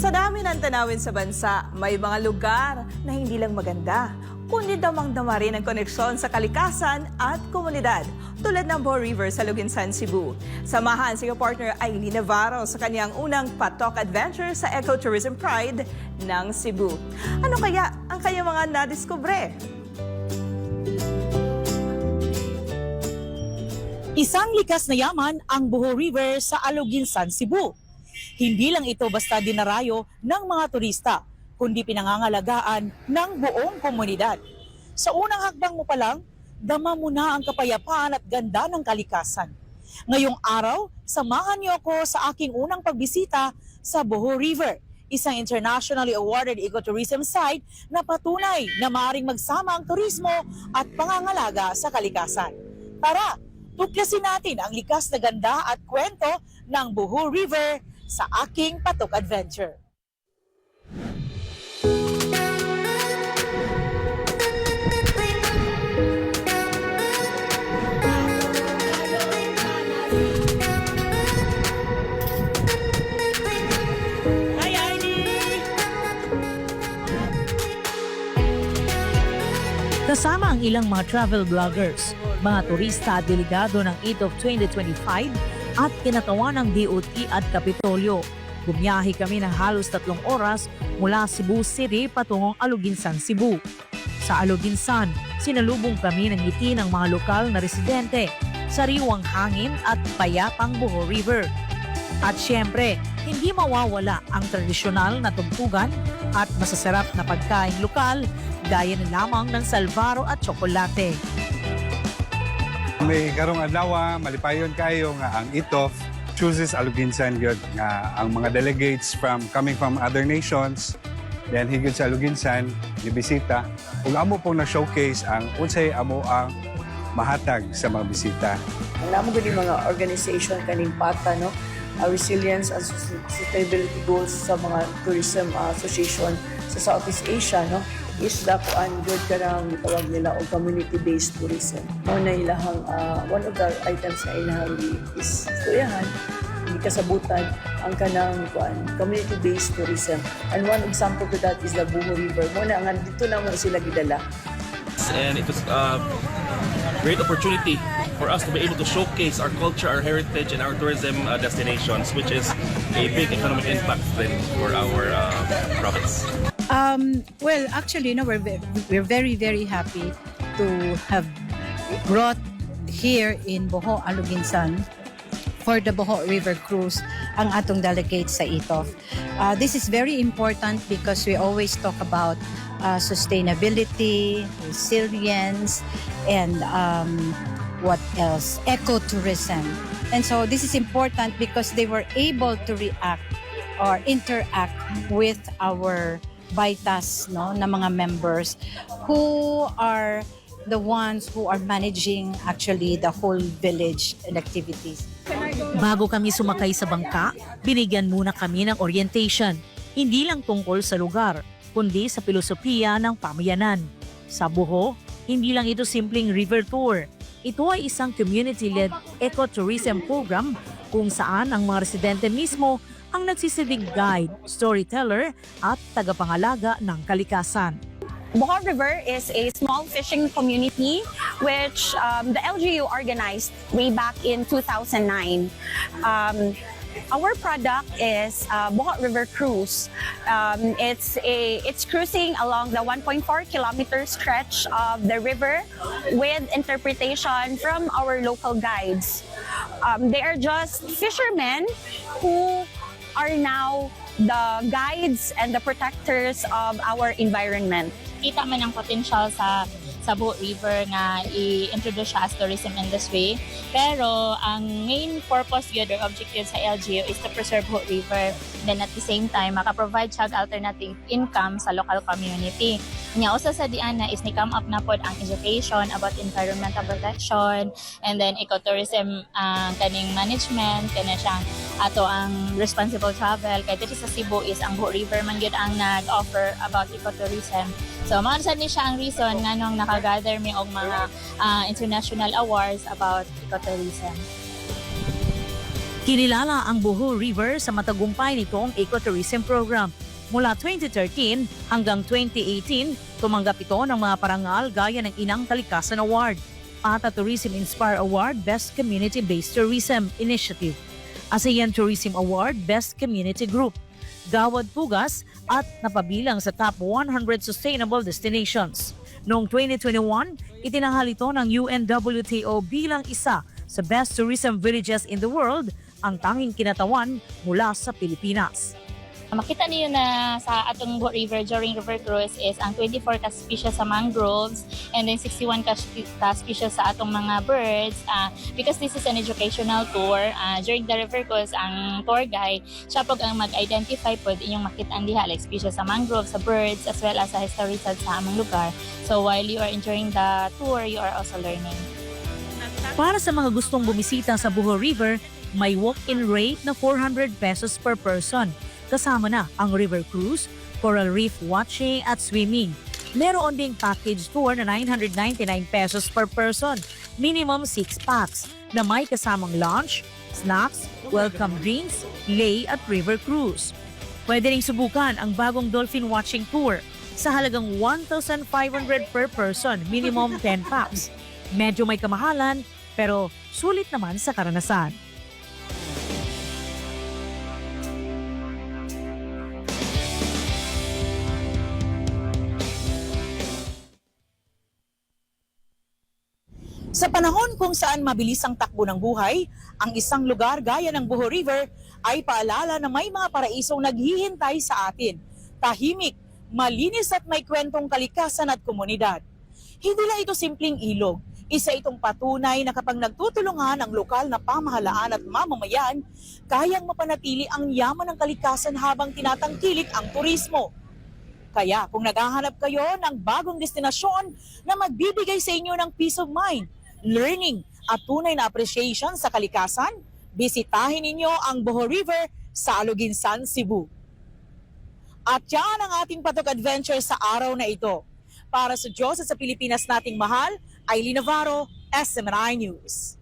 Sa dami ng tanawin sa bansa, may mga lugar na hindi lang maganda, kundi damang-dama rin ang koneksyon sa kalikasan at komunidad, tulad ng Bo River sa Luginsan, Cebu. Samahan si partner Aileen Navarro sa kanyang unang patok adventure sa Ecotourism Pride ng Cebu. Ano kaya ang kanyang mga nadiskubre? Isang likas na yaman ang Boho River sa Aluginsan, Cebu. Hindi lang ito basta dinarayo ng mga turista, kundi pinangangalagaan ng buong komunidad. Sa unang hakbang mo pa lang, dama mo na ang kapayapaan at ganda ng kalikasan. Ngayong araw, samahan niyo ako sa aking unang pagbisita sa Boho River, isang internationally awarded ecotourism site na patunay na maaaring magsama ang turismo at pangangalaga sa kalikasan. Tara, tuklasin natin ang likas na ganda at kwento ng Boho River sa aking Patok Adventure. Kasama ang ilang mga travel vloggers, mga turista at delegado ng 8 of 2025 at kinatawa ng DOT at Kapitolyo. Bumiyahe kami ng halos tatlong oras mula Cebu City patungong Aluginsan, Cebu. Sa Aluginsan, sinalubong kami ng ngiti ng mga lokal na residente, sariwang hangin at payapang Boho River. At syempre, hindi mawawala ang tradisyonal na tugtugan at masasarap na pagkain lokal gaya na lamang ng salvaro at tsokolate. May karong adlaw, malipayon kayo nga ang ITOF chooses Aluginsan yun nga ang mga delegates from coming from other nations. Then higit sa Aluginsan bisita ug amo pong na-showcase ang unsay amo ang mahatag sa mga bisita. Ang namo gani mga organization kaning pata no? Uh, resilience and sus- sustainability goals sa mga tourism uh, association sa Southeast Asia no is the kuan good karang tawag nila o community-based tourism. Mo na ilahang uh, one of the items na ilahang is tuyahan kasabutan ang kanang kuan community-based tourism. And one example to that is the Buho River. Mo na nga dito na mo sila gidala. and it was a great opportunity for us to be able to showcase our culture, our heritage, and our tourism uh, destinations, which is a big economic impact then for our uh, province. Um, well, actually, no, we're, ve- we're very, very happy to have brought here in Boho, Aluginsan for the Boho River Cruise ang atong delegates sa ITOF. Uh, this is very important because we always talk about uh, sustainability, resilience, and um, what else? Ecotourism. And so this is important because they were able to react or interact with our Vitas no, na mga members who are the ones who are managing actually the whole village and activities. Bago kami sumakay sa bangka, binigyan muna kami ng orientation. Hindi lang tungkol sa lugar, kundi sa filosofiya ng pamayanan. Sa Boho, hindi lang ito simpleng river tour. Ito ay isang community-led ecotourism program kung saan ang mga residente mismo ang nagsisilbing guide, storyteller at tagapangalaga ng kalikasan. Bohol River is a small fishing community which um, the LGU organized way back in 2009. Um, our product is uh, Bohol River Cruise. Um, it's a it's cruising along the 1.4 kilometer stretch of the river with interpretation from our local guides. Um, they are just fishermen who are now the guides and the protectors of our environment. kita man ang potential sa Buo River nga i-introduce siya as tourism industry. Pero ang main purpose yun or objective sa LGU is to preserve Buo River. Then at the same time, maka-provide siya alternative income sa local community. Nya usa sa diana is ni come up na pod ang education about environmental protection and then ecotourism ang kaning management kana siyang ato ang responsible travel kay dito sa Cebu is ang Buo River man gyud ang nag-offer about ecotourism So, mao sad ni siya ang reason nga nung nakagather mi og mga ah, international awards about ecotourism. Kinilala ang Bohol River sa matagumpay nitong ecotourism program. Mula 2013 hanggang 2018, tumanggap ito ng mga parangal gaya ng Inang Kalikasan Award at a Tourism Inspire Award Best Community-Based Tourism Initiative, ASEAN Tourism Award Best Community Group, Gawad Pugas at napabilang sa top 100 sustainable destinations. Noong 2021, itinanghal ito ng UNWTO bilang isa sa best tourism villages in the world, ang tanging kinatawan mula sa Pilipinas. Makita niyo na sa atong River during river cruise is ang 24 ka species sa mangroves and then 61 ka, ka species sa atong mga birds. Ah, because this is an educational tour, ah, during the river cruise, ang tour guide, siya pag ang mag-identify po inyong makita ang diha, like species sa mangroves, sa birds, as well as sa historical sa among lugar. So while you are enjoying the tour, you are also learning. Para sa mga gustong bumisita sa Bohol River, may walk-in rate na 400 pesos per person. Kasama na ang river cruise, coral reef watching at swimming. Meron ding package tour na 999 pesos per person, minimum 6 packs, na may kasamang lunch, snacks, welcome drinks, lay at river cruise. Pwede ring subukan ang bagong dolphin watching tour sa halagang 1,500 per person, minimum 10 packs. Medyo may kamahalan, pero sulit naman sa karanasan. Sa panahon kung saan mabilis ang takbo ng buhay, ang isang lugar gaya ng Bohol River ay paalala na may mga paraisong naghihintay sa atin. Tahimik, malinis at may kwentong kalikasan at komunidad. Hindi lang ito simpleng ilog. Isa itong patunay na kapag nagtutulungan ang lokal na pamahalaan at mamamayan, kayang mapanatili ang yaman ng kalikasan habang tinatangkilik ang turismo. Kaya kung naghahanap kayo ng bagong destinasyon na magbibigay sa inyo ng peace of mind, learning at tunay na appreciation sa kalikasan, bisitahin ninyo ang Bohol River sa Aluginsan, Cebu. At yan ang ating patok adventure sa araw na ito. Para sa Diyos at sa Pilipinas nating mahal, Aileen Navarro, SMNI News.